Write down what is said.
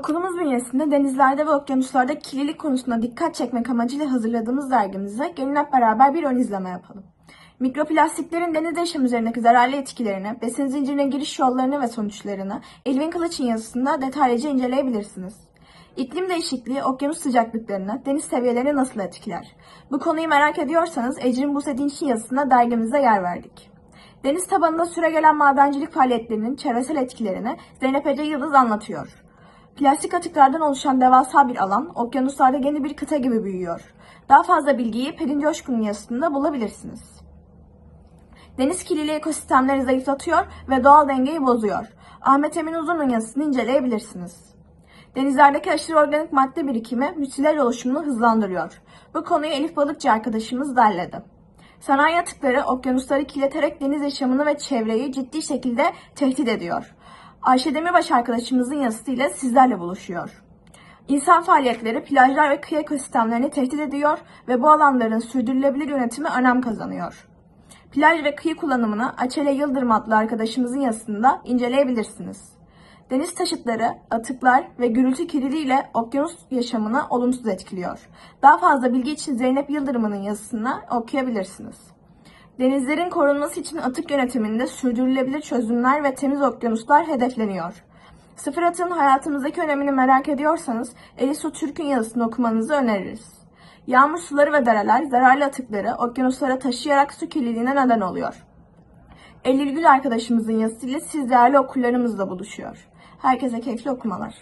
Okulumuz bünyesinde denizlerde ve okyanuslarda kirlilik konusunda dikkat çekmek amacıyla hazırladığımız dergimize gelin hep beraber bir ön izleme yapalım. Mikroplastiklerin deniz yaşam üzerindeki zararlı etkilerini, besin zincirine giriş yollarını ve sonuçlarını Elvin Kılıç'ın yazısında detaylıca inceleyebilirsiniz. İklim değişikliği okyanus sıcaklıklarını, deniz seviyelerini nasıl etkiler? Bu konuyu merak ediyorsanız Ecrin Buse Dinç'in yazısında dergimize yer verdik. Deniz tabanında süregelen madencilik faaliyetlerinin çevresel etkilerini Zeynep Ece Yıldız anlatıyor. Plastik atıklardan oluşan devasa bir alan, okyanuslarda yeni bir kıta gibi büyüyor. Daha fazla bilgiyi Pelin Coşkun'un yazısında bulabilirsiniz. Deniz kirliliği ekosistemleri zayıflatıyor ve doğal dengeyi bozuyor. Ahmet Emin Uzun'un yazısını inceleyebilirsiniz. Denizlerdeki aşırı organik madde birikimi müsilaj oluşumunu hızlandırıyor. Bu konuyu Elif Balıkçı arkadaşımız derledi. Sanayi atıkları okyanusları kirleterek deniz yaşamını ve çevreyi ciddi şekilde tehdit ediyor. Ayşe Demirbaş arkadaşımızın yazısıyla sizlerle buluşuyor. İnsan faaliyetleri plajlar ve kıyı ekosistemlerini tehdit ediyor ve bu alanların sürdürülebilir yönetimi önem kazanıyor. Plaj ve kıyı kullanımını Açele Yıldırım adlı arkadaşımızın yazısında inceleyebilirsiniz. Deniz taşıtları, atıklar ve gürültü kirliliğiyle okyanus yaşamını olumsuz etkiliyor. Daha fazla bilgi için Zeynep Yıldırım'ın yazısını okuyabilirsiniz. Denizlerin korunması için atık yönetiminde sürdürülebilir çözümler ve temiz okyanuslar hedefleniyor. Sıfır atığın hayatımızdaki önemini merak ediyorsanız Elisu Türk'ün yazısını okumanızı öneririz. Yağmur suları ve dereler zararlı atıkları okyanuslara taşıyarak su kirliliğine neden oluyor. Eylül Gül arkadaşımızın yazısıyla siz değerli okullarımızla buluşuyor. Herkese keyifli okumalar.